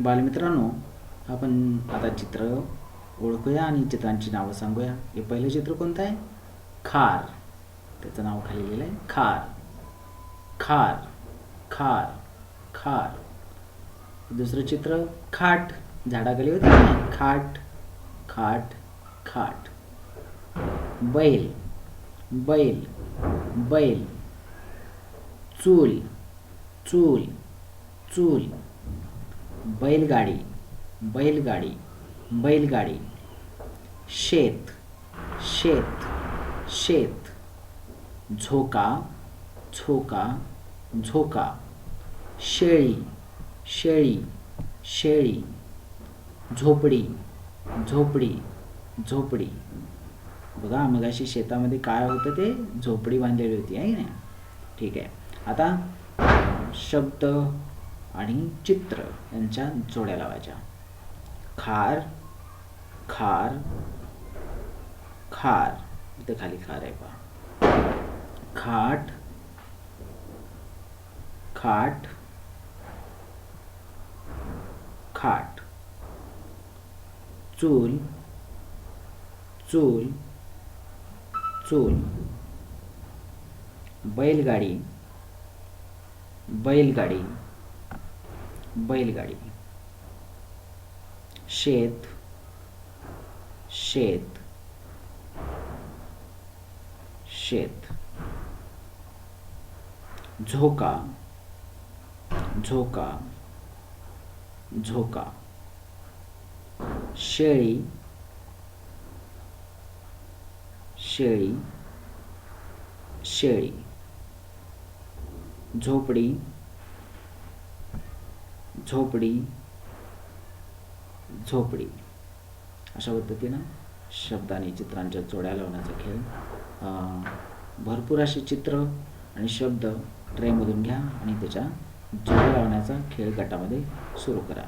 बालमित्रांनो आपण आता चित्र ओळखूया आणि चित्रांची नावं सांगूया. हे पहिलं चित्र कोणतं आहे? खार. त्याचं नाव खाली लिहिलं आहे. खार. खार. खार. खार. दुसरं चित्र खाट. झाडाखाली होती ना? खाट. खाट. खाट. बैल. बैल. बैल. चूल. चूल. चूल. बैलगाडी बैलगाडी बैलगाडी. शेत शेत शेत. झोका झोका झोका. शेळी शेळी शेळी. झोपडी झोपडी झोपडी. बघा मगाशी शेतामध्ये काय होतं ते? झोपडी बांधलेली होती आहे ना ठीक आहे. आता शब्द आणि चित्र यांच्या जोड्या लावायच्या. खार खार खार. इथं खाली खार आहे पहा. खाट खाट खाट. चूल चूल चूल. बैलगाडी बैलगाडी. बैलगाडी. शेत शेत शेत. झोका झोका झोका. शेळी शेळी शेळी. झोपडी झोपडी झोपडी. अशा पद्धतीनं शब्द आणि चित्रांच्या जोड्या लावण्याचा खेळ. भरपूर असे चित्र आणि शब्द ट्रेमधून घ्या आणि त्याच्या जोड्या लावण्याचा खेळ गटामध्ये सुरू करा.